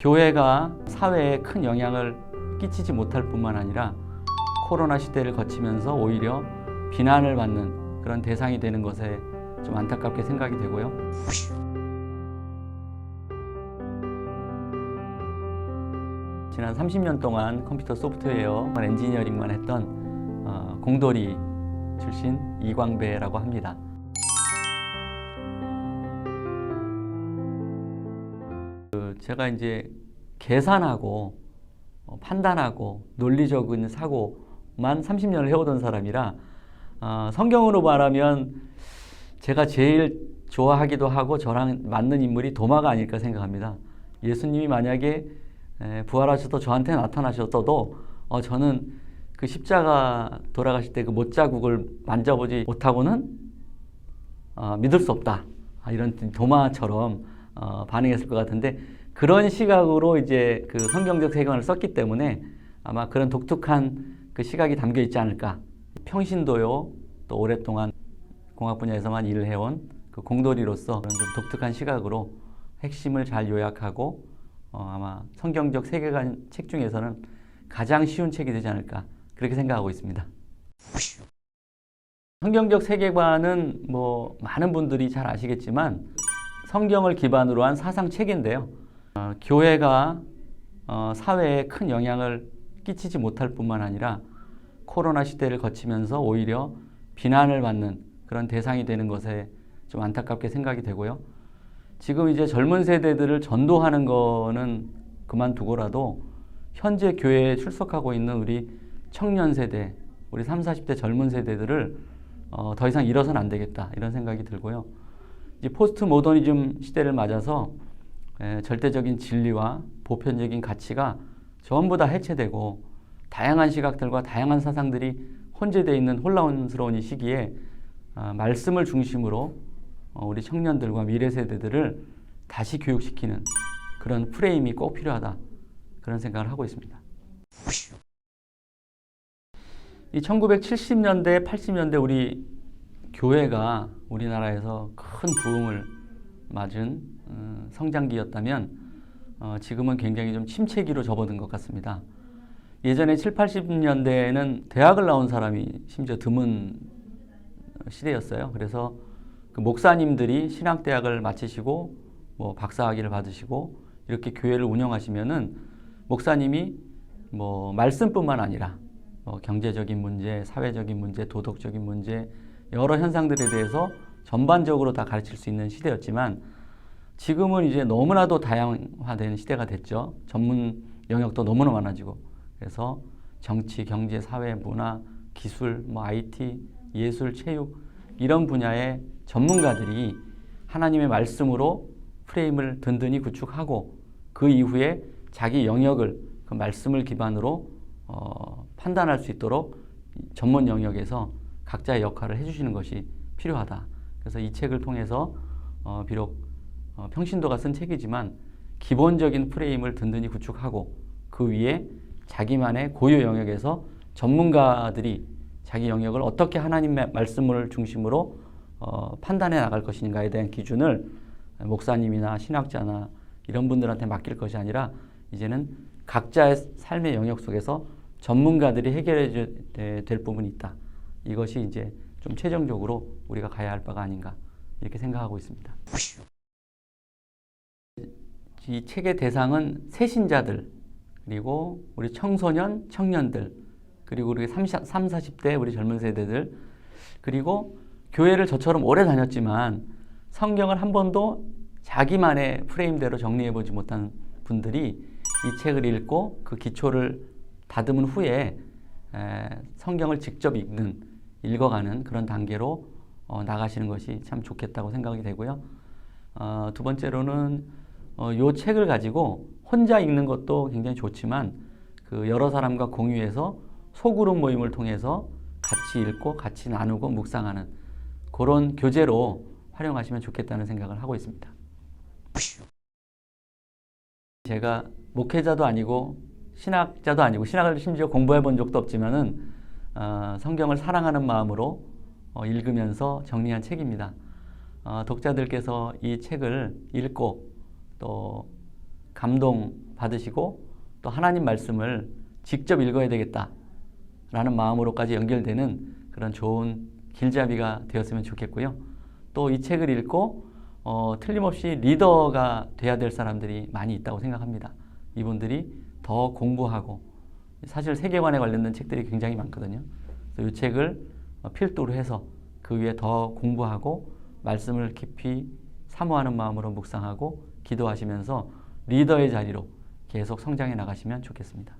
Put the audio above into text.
교회가 사회에 큰 영향을 끼치지 못할 뿐만 아니라 코로나 시대를 거치면서 오히려 비난을 받는 그런 대상이 되는 것에 좀 안타깝게 생각이 되고요. 지난 30년 동안 컴퓨터 소프트웨어 엔지니어링만 했던 어, 공돌이 출신 이광배라고 합니다. 그 제가 이제 계산하고 어, 판단하고 논리적인 사고만 30년을 해오던 사람이라 어, 성경으로 말하면 제가 제일 좋아하기도 하고 저랑 맞는 인물이 도마가 아닐까 생각합니다. 예수님이 만약에 에, 부활하셔서 저한테 나타나셨어도 어, 저는 그 십자가 돌아가실 때 그 못자국을 만져보지 못하고는 어, 믿을 수 없다. 아, 이런 도마처럼 어, 반응했을 것 같은데 그런 시각으로 이제 그 성경적 세계관을 썼기 때문에 아마 그런 독특한 그 시각이 담겨 있지 않을까. 평신도요 또 오랫동안 공학 분야에서만 일을 해온 그 공돌이로서 그런 좀 독특한 시각으로 핵심을 잘 요약하고 어, 아마 성경적 세계관 책 중에서는 가장 쉬운 책이 되지 않을까 그렇게 생각하고 있습니다. 성경적 세계관은 뭐 많은 분들이 잘 아시겠지만 성경을 기반으로 한 사상 체계인데요. 어, 교회가 어, 사회에 큰 영향을 끼치지 못할 뿐만 아니라 코로나 시대를 거치면서 오히려 비난을 받는 그런 대상이 되는 것에 좀 안타깝게 생각이 되고요. 지금 이제 젊은 세대들을 전도하는 거는 그만두고라도 현재 교회에 출석하고 있는 우리 청년 세대, 우리 3, 40대 젊은 세대들을 어, 더 이상 잃어서는 안 되겠다 이런 생각이 들고요. 이제 포스트 모더니즘 시대를 맞아서 에, 절대적인 진리와 보편적인 가치가 전부 다 해체되고 다양한 시각들과 다양한 사상들이 혼재되어 있는 혼란스러운 이 시기에 아, 말씀을 중심으로 어, 우리 청년들과 미래 세대들을 다시 교육시키는 그런 프레임이 꼭 필요하다 그런 생각을 하고 있습니다. 이 1970년대, 80년대 우리 교회가 우리나라에서 큰 부흥을 맞은 어, 성장기였다면 어, 지금은 굉장히 좀 침체기로 접어든 것 같습니다. 예전에 7, 80년대에는 대학을 나온 사람이 심지어 드문 시대였어요. 그래서 그 목사님들이 신학대학을 마치시고 뭐 박사학위를 받으시고 이렇게 교회를 운영하시면은 목사님이 뭐 말씀뿐만 아니라 뭐 경제적인 문제, 사회적인 문제, 도덕적인 문제 여러 현상들에 대해서 전반적으로 다 가르칠 수 있는 시대였지만 지금은 이제 너무나도 다양화된 시대가 됐죠. 전문 영역도 너무나 많아지고 그래서 정치, 경제, 사회, 문화, 기술, 뭐 IT, 예술, 체육 이런 분야의 전문가들이 하나님의 말씀으로 프레임을 든든히 구축하고 그 이후에 자기 영역을 그 말씀을 기반으로 어, 판단할 수 있도록 전문 영역에서 각자의 역할을 해주시는 것이 필요하다. 그래서 이 책을 통해서 어, 비록 어, 평신도가 쓴 책이지만 기본적인 프레임을 든든히 구축하고 그 위에 자기만의 고유 영역에서 전문가들이 자기 영역을 어떻게 하나님의 말씀을 중심으로 어, 판단해 나갈 것인가에 대한 기준을 목사님이나 신학자나 이런 분들한테 맡길 것이 아니라 이제는 각자의 삶의 영역 속에서 전문가들이 해결해 될 부분이 있다. 이것이 이제 좀 최종적으로 우리가 가야 할 바가 아닌가 이렇게 생각하고 있습니다. 이 책의 대상은 새신자들 그리고 우리 청소년, 청년들 그리고 우리 30, 40대 우리 젊은 세대들 그리고 교회를 저처럼 오래 다녔지만 성경을 한 번도 자기만의 프레임대로 정리해 보지 못한 분들이 이 책을 읽고 그 기초를 다듬은 후에 에, 성경을 직접 읽는 읽어가는 그런 단계로 어, 나가시는 것이 참 좋겠다고 생각이 되고요. 어, 두 번째로는 어, 요 책을 가지고 혼자 읽는 것도 굉장히 좋지만 그 여러 사람과 공유해서 소그룹 모임을 통해서 같이 읽고 같이 나누고 묵상하는 그런 교재로 활용하시면 좋겠다는 생각을 하고 있습니다. 제가 목회자도 아니고 신학자도 아니고 신학을 심지어 공부해 본 적도 없지만은 어, 성경을 사랑하는 마음으로 어, 읽으면서 정리한 책입니다. 어, 독자들께서 이 책을 읽고 또 감동 받으시고 또 하나님 말씀을 직접 읽어야 되겠다라는 마음으로까지 연결되는 그런 좋은 길잡이가 되었으면 좋겠고요. 또 이 책을 읽고 어, 틀림없이 리더가 돼야 될 사람들이 많이 있다고 생각합니다. 이분들이 더 공부하고 사실 세계관에 관련된 책들이 굉장히 많거든요. 그래서 이 책을 어, 필두로 해서 그 위에 더 공부하고 말씀을 깊이 사모하는 마음으로 묵상하고 기도하시면서 리더의 자리로 계속 성장해 나가시면 좋겠습니다.